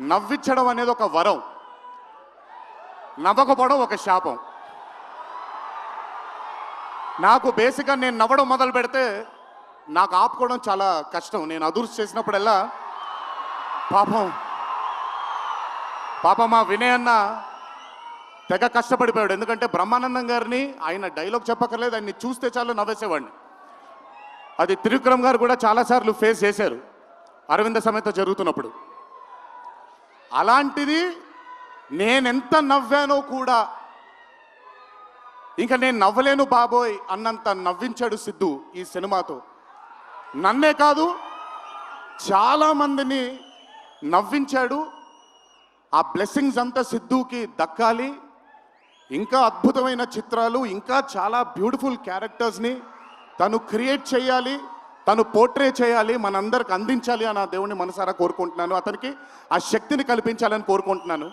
నవ్వించడం అనేది ఒక వరం. నవ్వకపోవడం ఒక శాపం. నాకు బేసిక్గా నేను నవ్వడం మొదలు పెడితే నాకు ఆపుకోవడం చాలా కష్టం. నేను అదుర్స్ చేసినప్పుడల్లా పాపం పాపం మా వినయ్ అన్న తెగ కష్టపడిపోయాడు. ఎందుకంటే బ్రహ్మానందం గారిని ఆయన డైలాగ్ చెప్పక్కర్లేదు ఆయన్ని చూస్తే చాలు నవ్వేసేవాడిని. అది త్రివిక్రమ్ గారు కూడా చాలాసార్లు ఫేస్ చేశారు. అరవింద సమేత జరుగుతున్నప్పుడు. అలాంటిది నేనెంత నవ్వానో కూడా ఇంకా నేను నవ్వలేను బాబోయ్ అన్నంత నవ్వించాడు సిద్ధు ఈ సినిమాతో. నన్నే కాదు చాలా మందిని నవ్వించాడు. ఆ బ్లెస్సింగ్స్ అంతా సిద్ధుకి దక్కాలి. ఇంకా అద్భుతమైన చిత్రాలు ఇంకా చాలా బ్యూటిఫుల్ క్యారెక్టర్స్ని తను క్రియేట్ చేయాలి. తను పోర్ట్రే చేయాలి మనందరికి అందించాలి అని ఆ దేవుణ్ణి మనసారా కోరుకుంటున్నాను. అతనికి ఆ శక్తిని కల్పించాలని కోరుకుంటున్నాను.